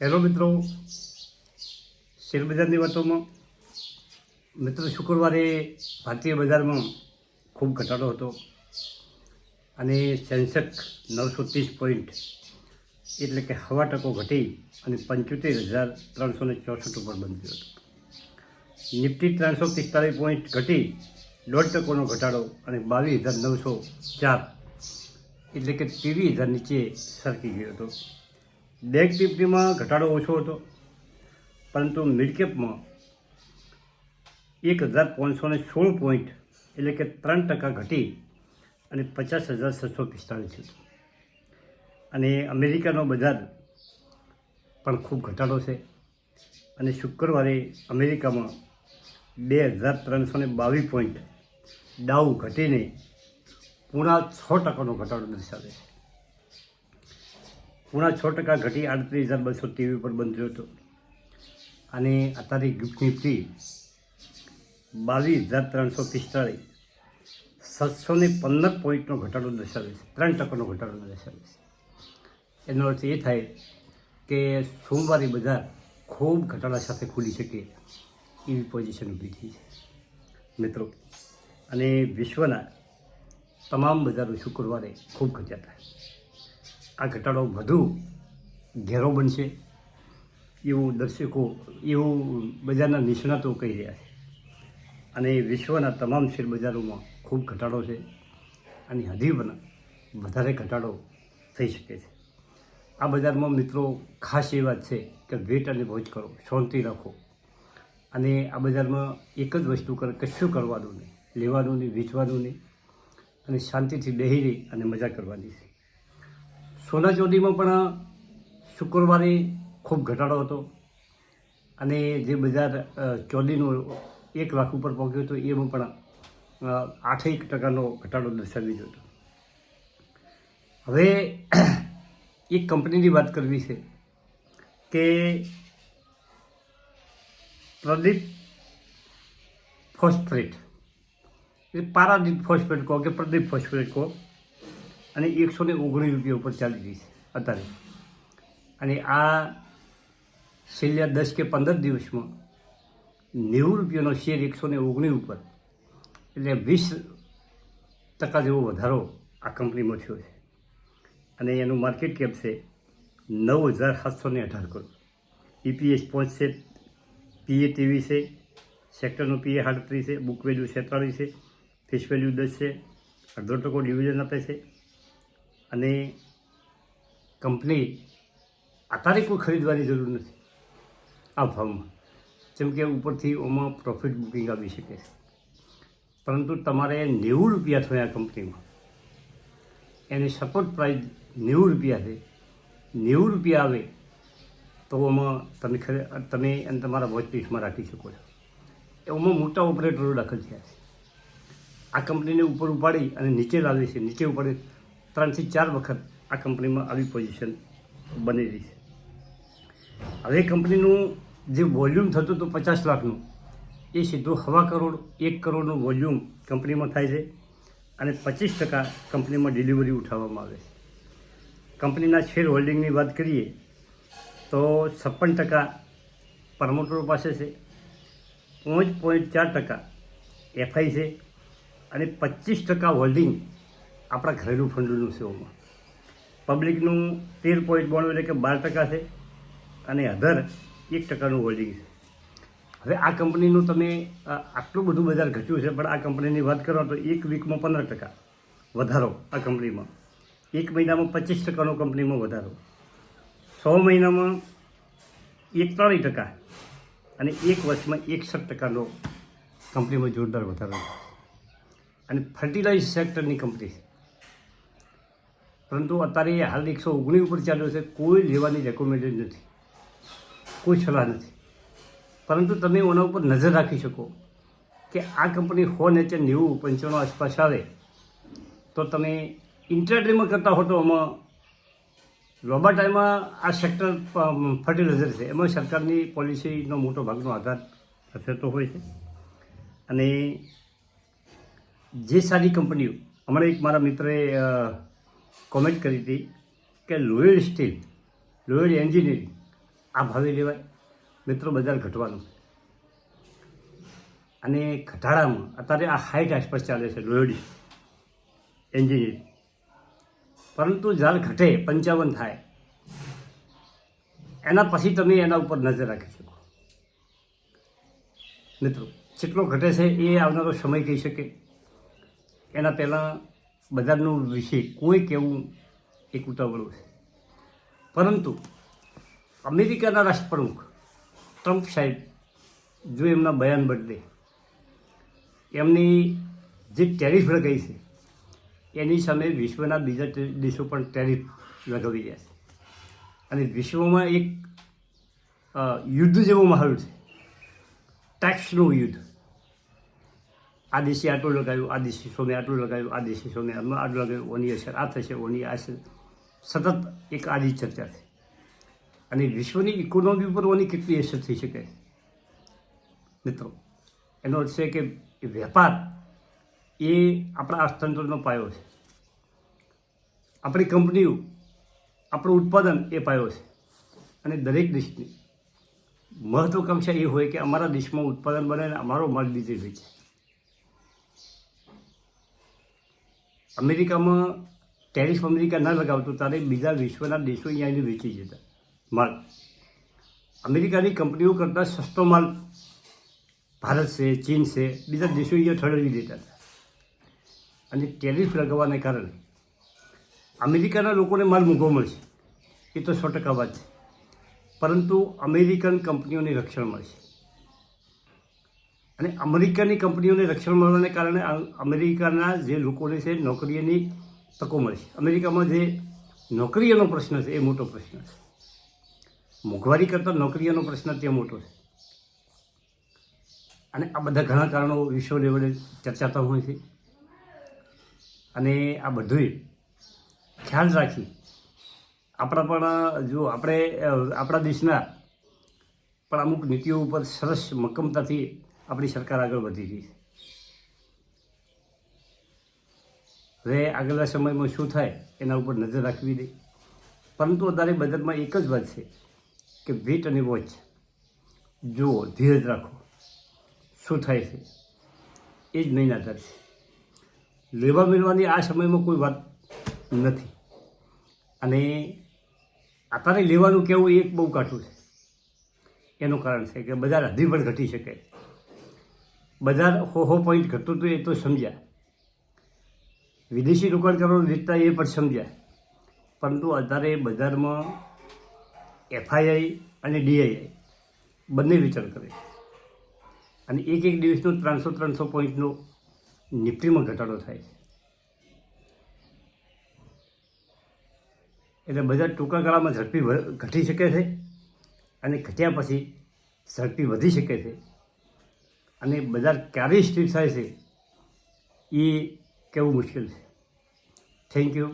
Hello મિત્રો. શેરબજારની વાતોમાં મિત્રો શુક્રવારે ભારતીય બજારમાં ખૂબ ઘટાડો હતો અને સેન્સેક્સ નવસો ત્રીસ પોઈન્ટ એટલે કે હવા ટકો ઘટી અને પંચોતેર હજાર ત્રણસો ને ચોસઠ ઉપર બંધ થયો હતો. નિફ્ટી ત્રણસો પિસ્તાલીસ પોઈન્ટ ઘટી, દોઢ ટકોનો ઘટાડો અને બાવીસ હજાર નવસો ચાર એટલે કે ત્રેવીસ હજાર નીચે સરકી ગયો હતો. બેંક નિફ્ટીમાં ઘટાડો ઓછો હતો, પરંતુ મિડકેપમાં એક હજાર પાંચસો સોળ પોઈન્ટ એટલે કે ત્રણ ટકા ઘટી અને પચાસ હજાર છસો પિસ્તાળીસ હતું અને અમેરિકાનો બજાર પણ ખૂબ ઘટાડો છે અને શુક્રવારે અમેરિકામાં બે હજાર ત્રણસો ને બાવીસ પોઈન્ટ ડાઉ ઘટીને પૂણા છ ટકાનો ઘટાડો દર્શાવે છે. પૂણા છ ટકા ઘટી આડત્રીસ હજાર બસો ટીવી પર બંધ થયો હતો. અને અત્યારે ગિફ્ટ નિફ્ટી બાવીસ હજાર ત્રણસો પિસ્તાળીસ. સાતસો ને પંદર પોઈન્ટનો ઘટાડો દર્શાવે છે. ત્રણ ટકાનો ઘટાડો દર્શાવે છે. એનો અર્થ એ થાય કે સોમવારે બજાર ખૂબ ઘટાડા સાથે ખુલી શકે એવી પોઝિશન ઊભી થઈ છે. મિત્રો, અને વિશ્વના તમામ બજારો શુક્રવારે ખૂબ ઘટ્યા હતા. આ ઘટાડો વધુ ઘેરો બનશે એવું દર્શકો, એવું બજારના નિષ્ણાતો કહી રહ્યા છે. અને વિશ્વના તમામ શેર બજારોમાં ખૂબ ઘટાડો છે અને હજી પણ વધારે ઘટાડો થઈ શકે છે. આ બજારમાં મિત્રો ખાસ એ વાત છે કે વેટ અને ભોજ કરો, શાંતિ રાખો. અને આ બજારમાં એક જ વસ્તુ કરે, કશું કરવાનું નહીં, લેવાનું નહીં, વેચવાનું નહીં અને શાંતિથી બેહીને અને મજા કરવાની છે. સોના ચોરીમાં પણ શુક્રવારે ખૂબ ઘટાડો હતો. અને જે બજાર ચોરીનો એક લાખ ઉપર પહોંચ્યો હતો એમાં પણ આઠેક ટકાનો ઘટાડો દર્શાવી દીધો હતો. હવે એક કંપનીની વાત કરવી છે કે પ્રદીપ ફોસ્ફેટ. એ પારાદીપ ફોસ્ફેટ કહો કે પ્રદીપ ફોસ્ફેટ કહો. અને એકસો ને ઓગણીસ રૂપિયા ઉપર ચાલી રહી છે અત્યારે. અને આ છેલ્લા દસ કે પંદર દિવસમાં નેવું રૂપિયાનો શેર એકસો ને ઓગણીસ ઉપર, એટલે વીસ ટકા જેવો વધારો આ કંપનીમાં થયો છે. અને એનું માર્કેટ કેપ છે નવ હજાર સાતસો ને અઢાર કરોડ. ઈપીએસ પહોંચશે પીએ ટીવી છે સેક્ટરનું પીએ સાડત્રીસ છે બુક વેલ્યુ છેતાળીસ છે ફેસ વેલ્યુ દસ છે, અડધો ટકો ડિવિઝન આપે છે. અને કંપની અત્યારે કોઈ ખરીદવાની જરૂર નથી. આ ભાવમાં. જેમ કે ઉપરથી ઓમાં પ્રોફિટ બુકિંગ આવી શકે છે. પરંતુ તમારે નેવું રૂપિયા થયા કંપનીમાં. એની સપોર્ટ પ્રાઇસ નેવું રૂપિયા છે. નેવું રૂપિયા આવે તો એમાં તમે ખરે, તમે એને તમારા વોચ રાખી શકો છો. એમાં મોટા ઓપરેટરો દાખલ થયા છે. આ કંપનીને ઉપર ઉપાડી અને નીચે લાવે છે. નીચે ઉપાડી ત્રણથી ચાર વખત આ કંપનીમાં આવી પોઝિશન બનેલી છે. હવે કંપનીનું જે વોલ્યુમ થતું હતું પચાસ લાખનું, એ સીધું હવા કરોડ, એક કરોડનું વોલ્યુમ કંપનીમાં થાય છે અને પચીસ ટકા કંપનીમાં ડિલિવરી ઉઠાવવામાં આવે કંપનીના શેર હોલ્ડિંગની વાત કરીએ, તો છપ્પન ટકા પ્રમોટરો પાસે છે, પાંચ પોઈન્ટ ચાર ટકા એફઆઈ છે અને પચીસ ટકા હોલ્ડિંગ આપણા ઘરેલું ફંડનું શોમાં પબ્લિકનું તેર પોઈન્ટ બોણું એટલે કે બાર ટકા છે અને અધર એક ટકાનું હોલ્ડિંગ છે. હવે આ કંપનીનું તમે આટલું બધું બજાર ઘટ્યું છે, પણ આ કંપનીની વાત કરો તો એક વીકમાં પંદર ટકા વધારો આ કંપનીમાં. એક મહિનામાં પચીસ ટકાનો કંપનીમાં વધારો. સો મહિનામાં એકતાળીસ ટકા અને એક વર્ષમાં એકસઠ ટકાનો કંપનીમાં જોરદાર વધારો અને ફર્ટિલાઇઝ સેક્ટરની કંપની છે. પરંતુ અત્યારે હાલ એકસો ઓગણીસ ઉપર ચાલ્યો છે. કોઈ લેવાની રેકોમેન્ડેડ નથી. કોઈ સલાહ નથી. પરંતુ તમે એના ઉપર નજર રાખી શકો કે આ કંપની હો નેચર નેવું પંચાણું આસપાસ આવે તો તમે ઇન્ટરડેમાં કરતા હો તો આમાં લાંબા ટાઈમમાં આ સેક્ટર ફર્ટિલાઇઝર છે. એમાં સરકારની પોલિસીનો મોટો ભાગનો આધાર થતો હોય છે. અને જે સારી કંપનીઓ, હમણાં એક મારા મિત્રએ કોમેન્ટ કરી હતી કે લોયલ સ્ટીલ, લોયલ એન્જિનિયરિંગ, આ ભાવે લેવાય. મિત્રો, બજાર ઘટવાનું. અને ઘટાડામાં અત્યારે આ હાઈટ આસપાસ ચાલે છે લોયડી એન્જિનિયરિંગ. પરંતુ જ્યારે ઘટે, પંચાવન થાય. એના પછી તમે એના ઉપર નજર રાખી શકો. મિત્રો, જેટલો ઘટે છે એ આવનારો સમય કહી શકે. એના પહેલાં બજારનું વિશે કોઈ કહેવું એક ઉતાવળું છે. પરંતુ અમેરિકાના રાષ્ટ્રપ્રમુખ ટ્રમ્પ સાહેબ જો એમના બયાન બદલે એમની જે ટેરિફ લગાવી છે, એની સામે વિશ્વના બીજા દેશો પણ ટેરિફ લગાવી રહ્યા છે. અને વિશ્વમાં એક યુદ્ધ જેવો માહોલ છે. ટેક્સનું યુદ્ધ. આ દિવસે આટલું લગાવ્યું આ દિવસે સોમે આટલું લગાવ્યું આ દિવસે સોમે આટલું લગાવ્યું ઓની અસર આ થશે ઓની આ સતત એક આદિ ચર્ચા છે અને વિશ્વની ઇકોનોમી ઉપર ઓની કેટલી અસર થઈ શકે મિત્રો એનો અર્થ છે કે વેપાર એ આપણા અર્થતંત્રનો પાયો છે આપણી કંપનીઓ આપણું ઉત્પાદન એ પાયો છે અને દરેક દેશની મહત્વકાંક્ષા એ હોય કે અમારા દેશમાં ઉત્પાદન બને અને અમારો માલ બીજે વેચે અમેરિકામાં ટેરિફ અમેરિકા ન લગાવતું, ત્યારે બીજા વિશ્વના દેશો અહીંયા એને વેચી જતા. માલ. અમેરિકાની કંપનીઓ કરતાં સસ્તો માલ ભારત છે, ચીન છે, બીજા દેશો અહીંયા ઠળવી દેતા હતા. અને ટેરિફ લગાવવાને કારણે અમેરિકાના લોકોને માલ મોંઘો મળશે. એ તો સો ટકા વાત છે. પરંતુ અમેરિકન કંપનીઓને રક્ષણ મળશે. અને અમેરિકાની કંપનીઓને રક્ષણ મળવાને કારણે અમેરિકાના જે લોકોને છે, નોકરીની તકો મળશે અમેરિકામાં જે નોકરીઓનો પ્રશ્ન છે, એ મોટો પ્રશ્ન છે. મોંઘવારી કરતાં નોકરીઓનો પ્રશ્ન ત્યાં મોટો છે. અને આ બધા ઘણા કારણો વિશ્વ લેવલે ચર્ચાતા હોય છે. અને આ બધુંય ખ્યાલ રાખી આપણા પણ, જો આપણે આપણા દેશના પણ અમુક નીતિઓ ઉપર સરસ મક્કમતાથી આપણી સરકાર આગળ વધી રહી છે. હવે આગળના સમયમાં શું થાય એના ઉપર નજર રાખવી દે. પરંતુ અત્યારે બજેટમાં એક જ વાત છે કે વેટ અને વોચ. જુઓ, ધીરજ રાખો. શું થાય છે? એ જ મેઇન આધાર છે. લેવા મેળવાની આ સમયમાં કોઈ વાત નથી. અને અત્યારે લેવાનું કહેવું એક બહુ કાઠું છે. એનું કારણ છે કે બજાર હજી પણ ઘટી શકે. બજાર હો હો પોઈન્ટ ઘટતું હતું એ તો સમજ્યા. વિદેશી રોકાણકારો રીતતા એ પણ સમજ્યા. પરંતુ અત્યારે બજારમાં એફઆઈઆઈ અને ડીઆઈઆઈ બંને વિચાર કરે અને એક એક દિવસનો ત્રણસો ત્રણસો પોઈન્ટનો નિફ્ટીમાં ઘટાડો થાય એટલે બજાર ટૂંકા ગાળામાં ઝડપી ઘટી શકે છે અને ઘટ્યા પછી ઝડપી વધી શકે છે. અને બજાર ક્યારે સ્થિર થાય છે એ કહેવું મુશ્કેલ છે. Thank you